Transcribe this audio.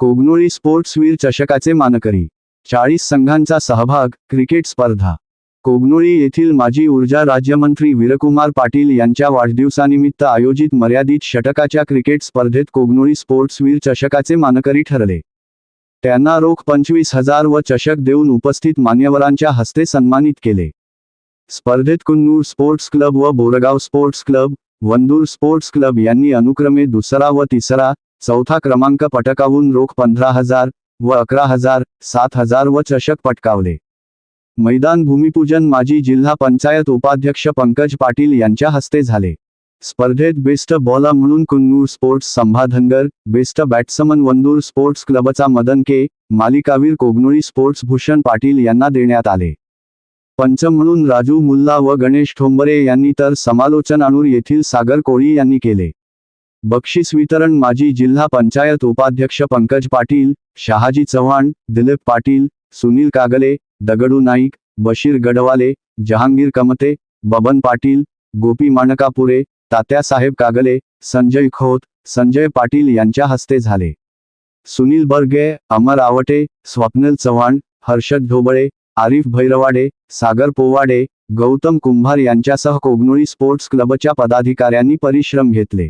कोगनोळी स्पोर्ट्सवीर चषकाचे मानकरी. चाळीस संघांचा सहभाग क्रिकेट स्पर्धा. कोगनोळी येथील माजी ऊर्जा राज्यमंत्री वीरकुमार पाटील यांच्या वाढदिवसानिमित्त आयोजित मर्यादित षटकाच्या क्रिकेट स्पर्धेत कोगनोळी स्पोर्ट्सवीर चषकाचे मानकरी ठरले. त्यांना रोख पंचवीस हजार व चषक देऊन उपस्थित मान्यवरांच्या हस्ते सन्मानित केले. स्पर्धेत कुन्नूर स्पोर्ट्स क्लब व Borgaon sports club Vandur sports club यांनी अनुक्रमे दुसरा व तिसरा चौथा क्रमांक पटकावून रोख पंधरा हजार व अकरा हजार सात हजार व चषक पटकावले. मैदान भूमिपूजन माजी जिल्हा पंचायत उपाध्यक्ष पंकज पाटील यांच्या हस्ते झाले. स्पर्धेत बेस्ट बॉलर म्हणून Kunnur sports Sambhajinagar best batsman Vandur sports क्लबचा मदन के मालिकावीर कोगनोळी स्पोर्ट्स भूषण पाटील यांना देण्यात आले. पंच म्हणून राजू मुल्ला व गणेश ठोंबरे यांनी तर समालोचन अणूर येथील सागर कोळी यांनी केले. बक्षीस वितरण माजी जिल्हा पंचायत उपाध्यक्ष पंकज पाटील शहाजी चव्हाण दिलीप पाटील सुनील कागले दगडू नाईक बशीर गडवाले जहांगीर कमते बबन पाटील गोपी माणकापुरे तात्यासाहेब कागले संजय खोत संजय पाटील यांच्या हस्ते झाले. सुनील बर्गे अमर आवटे स्वप्नील चव्हाण हर्षद ढोबळे आरिफ भैरवाडे सागर पोवाडे गौतम कुंभार यांच्यासह कोगनोळी स्पोर्ट्स क्लबच्या पदाधिकाऱ्यांनी परिश्रम घेतले.